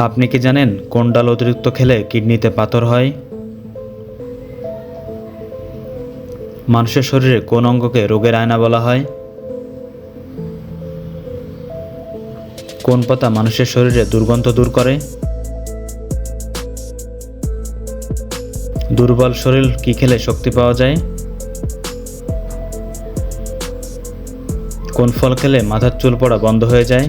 আপনি কি জানেন কোন ডাল অতিরিক্ত খেলে কিডনিতে পাথর হয়? মানুষের শরীরে কোন অঙ্গকে রোগের আয়না বলা হয়? কোন পাতা মানুষের শরীরে দুর্গন্ধ দূর করে? দুর্বল শরীর কি খেলে শক্তি পাওয়া যায়? কোন ফল খেলে মাথার চুল পড়া বন্ধ হয়ে যায়?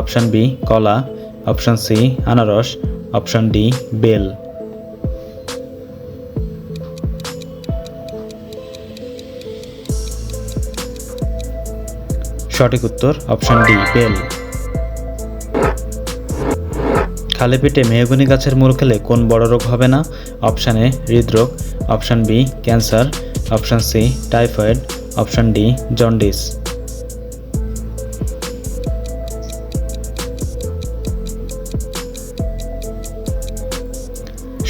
অপশান বি, কলা, অপশান সি, আনারস, অপশান ডি, বেল। সঠিক উত্তর, অপশান ডি, বেল। খালি পেটে মেহগনি গাছের মূল খেলে কোন বড় রোগ হবে না? অপশান এ, হৃদরোগ, option B, cancer, option C, typhoid, option D, jaundice.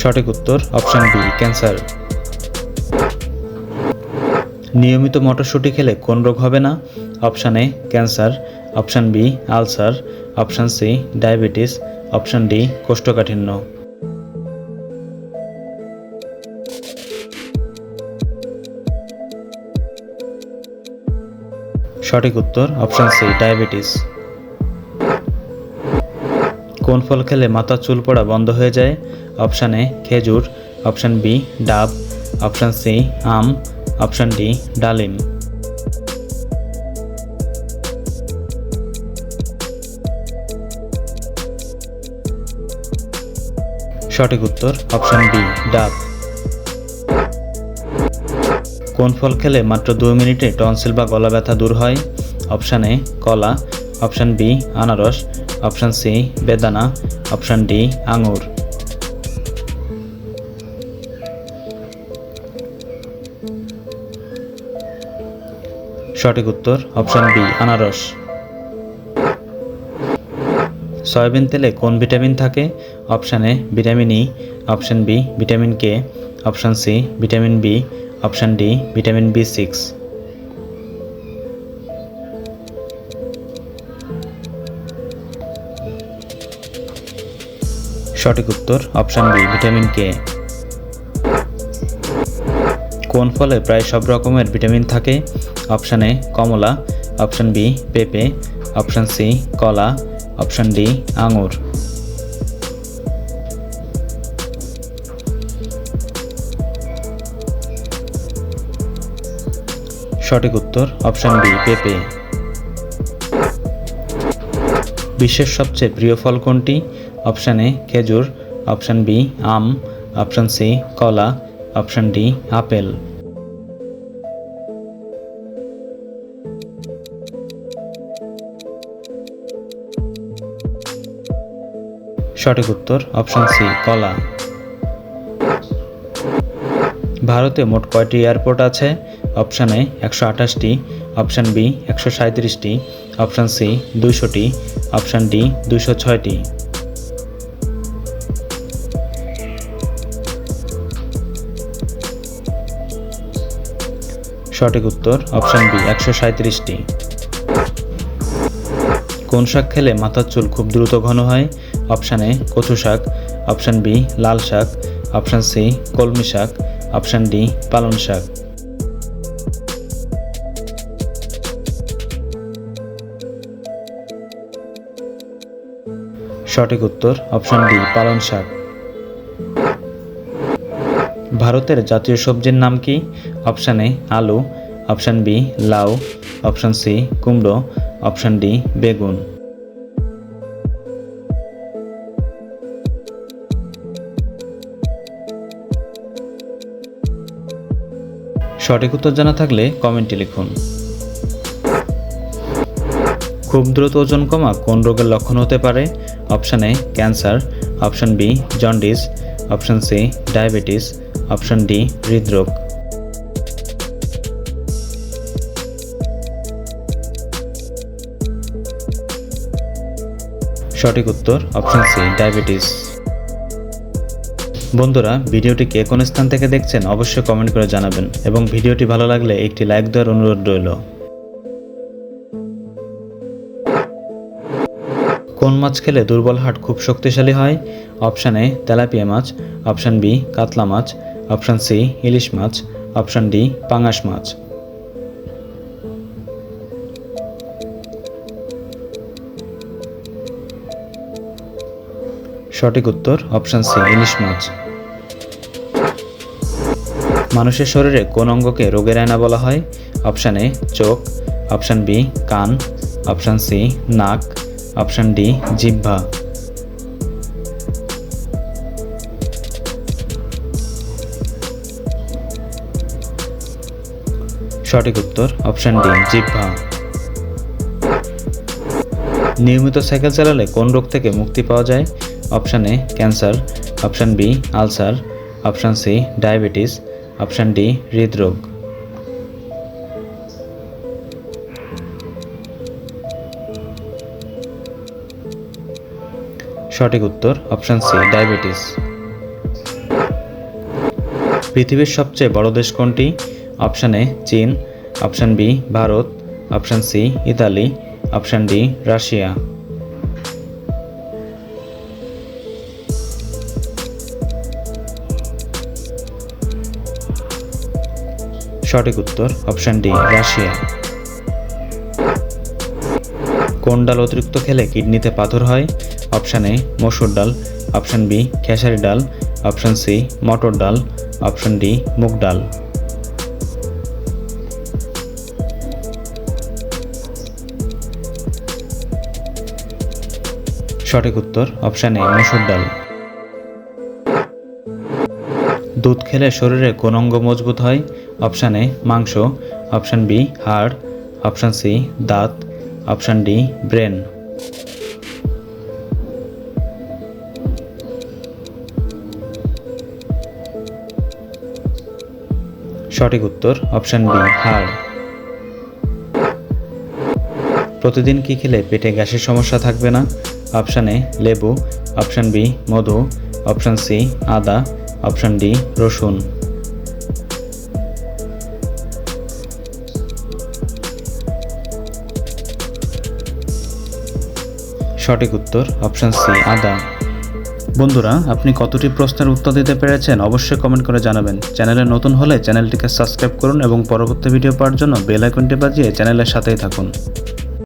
সঠিক উত্তর অপশন বি, ক্যান্সার। নিয়মিত মটরশুঁটি খেলে কোন রোগ হবে না? Option A, cancer. Option B, ulcer. Option C, diabetes. Option D, কোষ্ঠকাঠিন্য। সঠিক উত্তর অপশান সি, ডায়াবেটিস। কোন ফল খেলে মাথার চুল পড়া বন্ধ হয়ে যায়? অপশান এ, খেজুর। অপশান বি, ডাব। অপশান সি, আম। অপশান ডি, ডালিম। সঠিক উত্তর, অপশান বি, ডাব। কোন ফল খেলে মাত্র দুই মিনিটে টনসিল বা গলা ব্যথা দূর হয়? অপশান এ, কলা। অপশান বি, আনারস। অপশান সি বেদানা অপশান ডি আঙুর সঠিক উত্তর অপশান বি আনারস। সয়াবিন তেলে কোন ভিটামিন থাকে? Option A vitamin E option B vitamin K option C vitamin B option D vitamin B six সঠিক উত্তর, অপশান বি, ভিটামিন কে। কোন ফলে প্রায় সব রকমের ভিটামিন থাকে? অপশান এ, কমলা। অপশান বি, পেঁপে। অপশান সি, কলা। অপশান ডি, আঙুর। সঠিক উত্তর, অপশান বি, পেঁপে। বিশ্বের সবচেয়ে প্রিয় ফল কোনটি? অপশান এ খেজুর, অপশান বি আম, অপশান সি কলা, অপশান ডি আপেল। সঠিক উত্তর অপশান সি কলা। ভারতে মোট কয়টি এয়ারপোর্ট আছে? অপশান এ একশো আঠাশটি, অপশান বি একশো সাঁত্রিশটি অপশান সি দুইশোটি, অপশান ডি দুইশো ছয়টি। সঠিক উত্তর, অপশান বি, একশো সাঁত্রিশটি কোন শাক খেলে মাথার চুল খুব দ্রুত ঘন হয়? অপশান এ, কচু শাক। অপশান বি, লাল শাক। অপশান সি, কলমি শাক। অপশান ডি পালন শাক। সঠিক উত্তর, অপশান ডি পালন শাক। ভারতের জাতীয় সবজির নাম কি? অপশান এ, আলু, অপশান বি, লাউ, অপশান সি, কুমড়ো, অপশান ডি, বেগুন। সঠিক উত্তর জানা থাকলে কমেন্টে লিখুন। খুব দ্রুত ওজন কমা কোন রোগের লক্ষণ হতে পারে? Option A, cancer, option B, jaundice, option C, diabetes option D, হৃদরোগ। সঠিক উত্তর, অপশান সি, ডায়াবেটিস। বন্ধুরা, ভিডিওটি কে কোন স্থান থেকে দেখছেন অবশ্যই কমেন্ট করে জানাবেন এবং ভিডিওটি ভালো লাগলে একটি লাইক দেওয়ার অনুরোধ রইল। কোন মাছ খেলে দুর্বল হাট খুব শক্তিশালী হয়? অপশান এ, তেলাপিয়া মাছ, অপশান বি, কাতলা মাছ অপশান সি, ইলিশ মাছ। অপশান ডি, পাঙাশ মাছ। সঠিক উত্তর, অপশান সি, ইলিশ মাছ। মানুষের শরীরে কোন অঙ্গকে রোগের আয়না বলা হয়? অপশান এ, চোখ। অপশান বি, কান। অপশান সি, নাক। অপশান ডি, জিহ্বা। সঠিক উত্তর অপশান ডি জিহ্বা। নিয়মিত সাইকেল চালালে কোন রোগ থেকে মুক্তি পাওয়া যায়? Option A cancer option B ulcer option C diabetes option D হৃদরোগ। সঠিক উত্তর অপশান সি ডায়াবেটিস পৃথিবীর সবচেয়ে বড় দেশ কোনটি? অপশান এ চীন, option B Bharat, option C Italy, option D Russia. সঠিক উত্তর অপশান ডি রাশিয়া। কোন ডাল অতিরিক্ত খেলে কিডনিতে পাথর হয়? অপশান এ মসুর ডাল, অপশান বি খেসারি ডাল, অপশান সি মটর ডাল, অপশান ডি মুগ ডাল। সঠিক উত্তর, অপশান এ, মসুর ডাল। দুধ খেলে শরীরে কোন অঙ্গ মজবুত হয়, অপশান এ, মাংস, অপশান বি, হাড়, অপশান সি, দাঁত, অপশান ডি, ব্রেন। সঠিক উত্তর, অপশান বি, হাড়। প্রতিদিন কি খেলে পেটে গ্যাসের সমস্যা থাকবে না? অপশান এ লেবু, অপশান বি মধু, অপশান সি আদা, অপশান ডি রসুন। সঠিক উত্তর, অপশান সি আদা। বন্ধুরা, আপনি কতটি প্রশ্নের উত্তর দিতে পেরেছেন অবশ্যই কমেন্ট করে জানাবেন। চ্যানেলে নতুন হলে চ্যানেলটিকে সাবস্ক্রাইব করুন এবং পরবর্তী ভিডিও পাওয়ার জন্য বেল আইকনটি বাজিয়ে চ্যানেলের সাথেই থাকুন।